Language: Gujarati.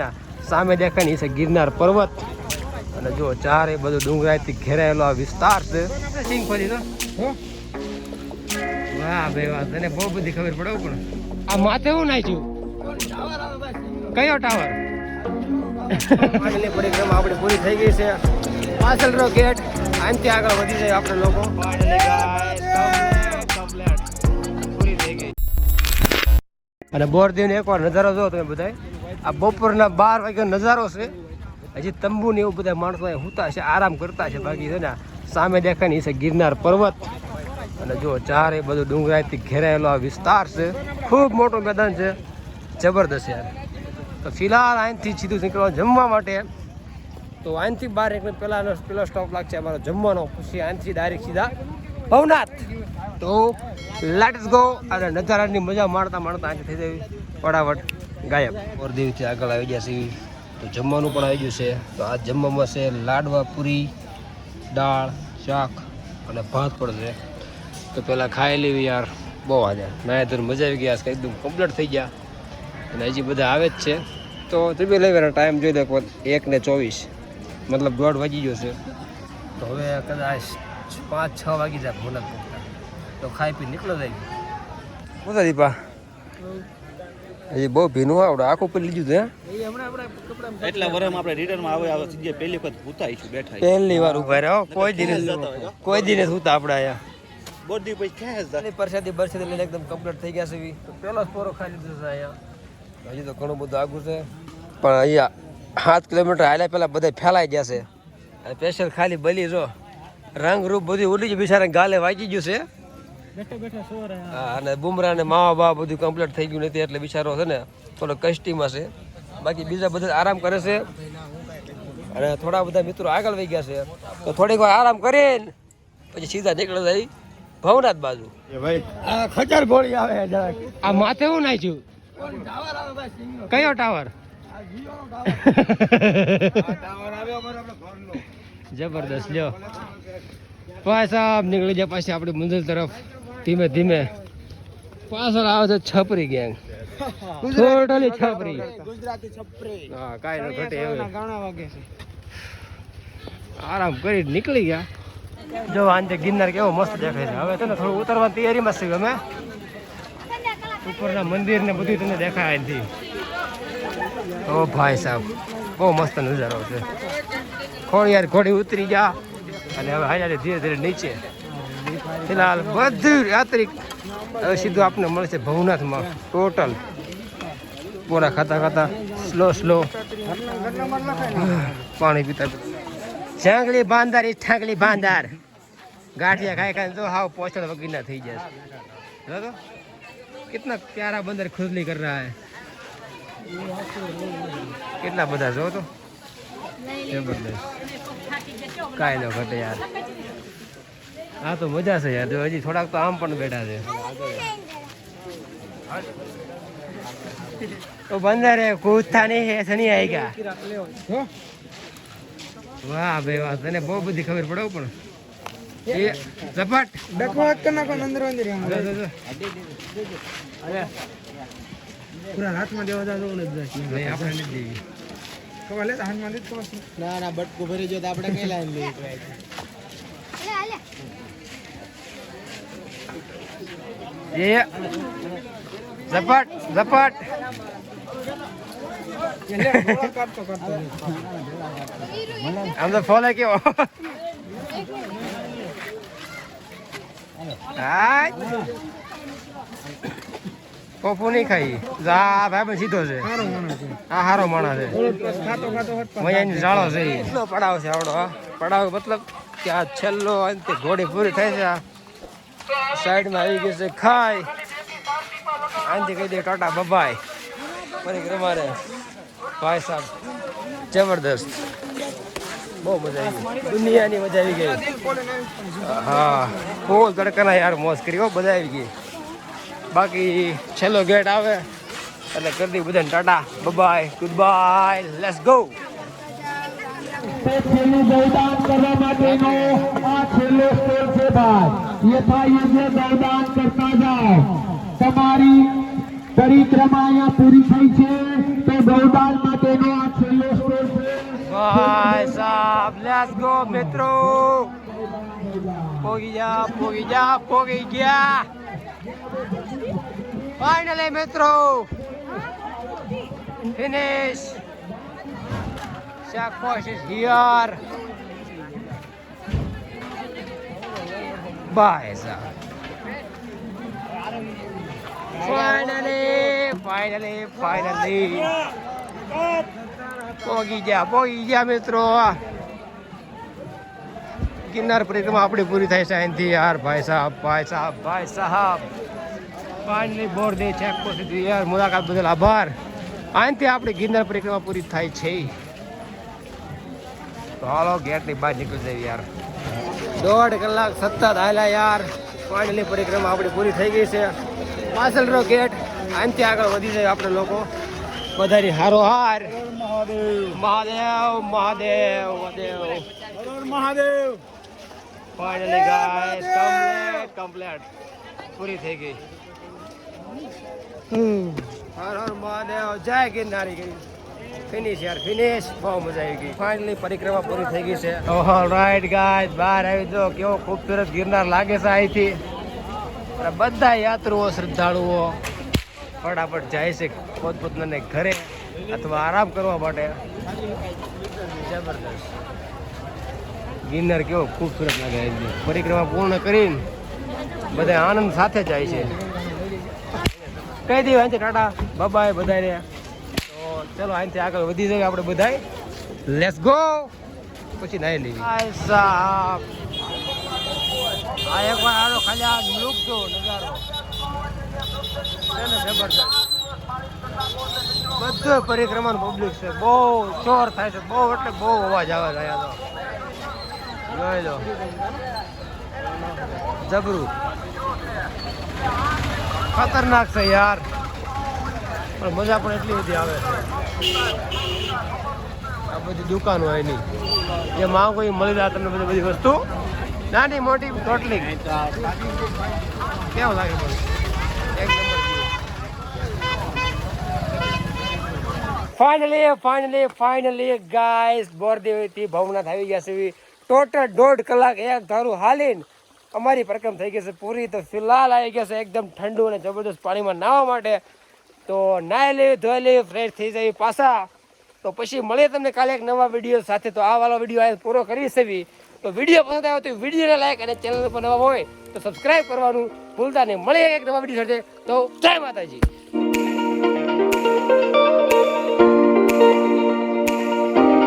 ના, સામે દેખાય છે ગિરનાર પર્વત. અને જો ચારે બધું ડુંગરાથી ઘેરાયેલો આ વિસ્તાર છે. વાહ ભાઈ વાહ. તને બહુ બધી ખબર પડે પણ. આ માથે હું નાખ્યું? કયો ટાવર? પરિક્રમા આપણે પૂરી થઈ ગઈ છે. પાછળનો ગેટ. આનાથી આગળ વધી જાય આપણે લોકો. અને બોરદેવનો એકવાર નજારો જો તમે બધા આ બપોરના બાર વાગ્યાનો નજારો છે. હજી તંબુ ને એવું બધા માણસો અહીંયા હુતા છે, આરામ કરતા છે. બાકી છે ને સામે દેખાય ને એ છે ગિરનાર પર્વત. અને જો ચારે બધું ડુંગરાથી ઘેરાયેલો આ વિસ્તાર છે. ખૂબ મોટું મેદાન છે. જબરદસ્ત યાર. તો ફિલહાલ અહીંથી સીધું નીકળવા જમવા માટે. તો અહીંથી બાર એક પહેલાનો પેલો સ્ટોપ લાગશે અમારો જમવાનો. પછી અહીંથી ડાયરેક્ટ સીધા ભવનાથ. તો લેટ્સ ગો અને નજારાની મજા માણતા માણતા અહીંથી થઈ જવી. ફટાફટ ગાયબ. ઓરદેવથી આગળ આવી ગયા છે તો જમવાનું પણ આવી ગયું છે. તો આ જમવામાં છે લાડવા, પૂરી, દાળ, શાક અને ભાત પણ છે. તો પહેલાં ખાઈ લેવી યાર. બહુ આજે. નાયા ધોર મજા આવી ગયા એકદમ કમ્પ્લીટ થઈ ગયા. અને હજી બધા આવે જ છે. તો તમે લેવાનો ટાઈમ જોઈ લો એક ને ચોવીસ. મતલબ દોઢ વાગી ગયો છે. તો હવે કદાચ પાંચ, છ વાગી જાય ભોલા તો ખાઈ પી નીકળો જાય. બધા દીપા? હજી બહુ ભીનું આવડે. આખું પડી લીધું છે એટલા વરમ આપણે રિટર્નમાં આવે આવે સીધી પહેલી વખત ભૂતાઈશું બેઠા પહેલી વાર ઊભા રહ્યો કોઈ દિને કોઈ દિને સુતા આપણે અહીંયા. બોડી પછી ક્યાં જ આની પરસાદી બરસાદી લઈને એકદમ કમ્પ્લીટ થઈ ગયા છે તો પેલો જ પોરો ખાઈ લીધો છે અહીંયા. હજી તો ઘણું બધું આગું છે. પણ અહીંયા સાત કિલોમીટર હાલ્યા પહેલાં બધા ફેલાઈ ગયા છે. અને સ્પેશિયલ ખાલી બલી જો. રંગ રૂપ બધું ઉડી ગયું. બિચારા ગાલે વાગી ગયું છે. હા. અને બુમરા ને મા બાપ બધું કમ્પ્લીટ થઈ ગયું નથી એટલે બિચારો છે ને થોડો કષ્ટીમાં છે. બાકી બીજા બધા આરામ કરે છે. અને થોડા બધા મિત્રો આગળ વહી ગયા છે. તો થોડીક વાર આરામ કરીને પછી સીધા નીકળે જાય ભવનાથ બાજુ. ખચર ગોળી આવે આ માથે હું નાખ્યું? કયો ટાવર? જબરદસ્ત લ્યો. ભાઈ સાહેબ નીકળી જાય પાછી આપણી મંદિર તરફ. ધીમે ધીમે પાછળ આવે છે છપરી ગેંગ ટોટલી છપરી. ગુજરાતી છપરી. હા કાઈ ન ઘટે ગાણા વાગે છે. આરામ કરી નીકળી ગયા. જો આંજે ગિરનાર કેવો મસ્ત દેખાય છે. હવે તને થોડું ઉતરવાની તૈયારીમાં છીએ અમે. ઉપરના મંદિર ને બધું તને દેખાય અહીંથી. ઓ ભાઈ સાહેબ બહુ મસ્ત નજારો છે. ખોડી યાર ઘોડી ઉતરી ગયા અને હવે હાજર ધીરે ધીરે નીચે. ફિલહાલ બધું રાત્રિક હવે સીધું આપને મળશે ભવનાથમાં, ટોટલ. પોરા ખાતા ખાતા, સ્લો સ્લો. પાણી પીતા ઝાંગલી બાંધાર એ બાંધાર. ગાંઠિયા ખાઈ ખાઈ તો હાવ પોચણ વગીના થઈ જાય તો, કેટલા પ્યારા બંદર ખુદલી કર રહ્યા હે કેટલા બધા, જો તો. જબરદસ્ત. કાંઈ ન ઘટે યાર. હા તો મજા છે યાર. હજી થોડાક તો આમ પણ બેઠા છે. તો બંદર હે કૂદતા નહીં હે આઈ ગયા. વાહ ભાઈ વાહ તને બહુ બધી ખબર પડે પણ. ઝપાટ. ડકવા હાથ કરી પૂરા હાથમાં દેવા ના ના બટકું ભરી જો તો આપણે કઈ લાઈન લઈ એ ઝપટ ઝપટ. આમ તો ફોલે કેવો. પોપુ નહીં ખાઈ. જા ભાઈ સીધો છે. આ હારો માણસ છે. મજાની જાળો છે એટલો પડાવ છે આવડો પડાવ મતલબ કે આ છેલ્લો અંતે ઘોડી પૂરી થાય છે આ. સાઈડમાં આવી ગયું છે ખાય આનથી કહી દે ટાટા બબાય પરિક્રમા રે ભાઈ સાહેબ, જબરદસ્ત. બહુ મજા આવી ગઈ. દુનિયાની મજા આવી ગઈ. હા, બહુ તડકાના યાર મોજ કરી હો, બધા આવી ગઈ. બાકી છેલ્લો ગેટ આવે એટલે કરી દઈ બધાને Tata. Bye bye goodbye let's go છેલ્લું બલિદાન કરવા માટેનો આ છેલ્લો સ્ટેપ છે ભાઈ. યથાયોગ્ય બલિદાન કરતા જાઓ. તમારી પરિક્રમા અહીંયા પૂરી થઈ છે, તો ગૌદાન માટેનો આ છેલ્લો સ્ટોર છે. ભાઈ સાહેબ લેટ્સ ગો મિત્રો. પોગી જા પોગી જા, પોગી ગયા. ફાઇનલી મિત્રો. Finish Shackwash is here. Bye, sir. Finally, finally, finally. પોગી ગયા પોગી ગયા મિત્રો ગિરનાર પરિક્રમા આપણી પૂરી થાય છે અહીંથી યાર ભાઈ સાહેબ ભાઈ સાહેબ ભાઈ સાહેબ ફાઇનલી બોર દે છે યાર મુલાકાત બદલ આભાર અહીંથી આપણી ગિરનાર પરિક્રમા પૂરી થાય છે તો હાલો ગેટની બહાર નીકળી જઈએ યાર. દોઢ કલાક સતત હાલ્યા યાર. ફાઇનલી પરિક્રમા આપણી પૂરી થઈ ગઈ છે. પાછળનો ગેટ અહીંથી આગળ વધી જાય આપણે લોકો. વધારી હારો હાર. Mahadev Mahadev Mahadev. Mahadev finally guys complete complete પૂરી થઈ ગઈ. હર હર મહાદેવ જય ગિરનારી ગઈ ફિનિશ યાર ફિનિશ બહુ મજા આવી ગઈ. ફાઇનલી પરિક્રમા પૂરી થઈ ગઈ છે. ઓલ રાઈટ ગાઈસ બહાર આવી જો કેવો ખૂબસૂરત ગિરનાર લાગે છે અહીંથી. બધા યાત્રુઓ શ્રદ્ધાળુઓ ફટાફટ જાય છે પોતપોતાને ઘરે અથવા આરામ કરવા માટે. જબરદસ્ત. ગિરનાર કેવો ખૂબસૂરત લાગે છે પરિક્રમા પૂર્ણ કરીને બધા આનંદ સાથે જાય છે. કહી દઈએ અહીંથી ટાટા. બાબાએ બધાને. ચલો, અહીંથી આગળ વધી જઈએ આપણે બધાય. લેટ્સ ગો પછી નાઈ લેવી. આ એક વાર આનો ખાલી આ લુક જો નજારો. બધું પરિક્રમાનું પબ્લિક છે. બહુ ચોર થાય છે. બહુ એટલે બહુ અવાજ આવે છે અહીંયા તો. જોઈ જબરું. ખતરનાક છે યાર. પણ મજા પણ એટલી બધી આવે છે. આ બધી દુકાનો એની જે માંગો કોઈ મળી જાય તમને બધી બધી વસ્તુ. નાની મોટી ટોટલી. કેવું લાગે ફાઇનલી ફાઇનલી ફાઇનલી ગાઈસ બોરદેવીથી ભવનાથ આવી ગયા છે. ટોટલ દોઢ કલાક એક ધારું હાલીને અમારી પ્રક્રમ થઈ ગઈ છે. પૂરી તો ફિલહાલ આવી ગયા છે. એકદમ ઠંડુ અને જબરદસ્ત પાણીમાં નાહવા માટે. તો નાહી લેવી ધોઈ લેવી ફ્રેશ થઈ જાય પાછા. તો પછી મળીએ તમને કાલે એક નવા વીડિયો સાથે. તો આ વાળો વીડિયો આ પૂરો કરી શકીએ તો વીડિયો પસંદ આવ્યો તો વિડીયોને લાઈક અને ચેનલ પર નવા હોય તો સબસ્ક્રાઈબ કરવાનું ભૂલતા નહીં. મળીએ એક નવા વીડિયો સાથે. તો જય માતાજી.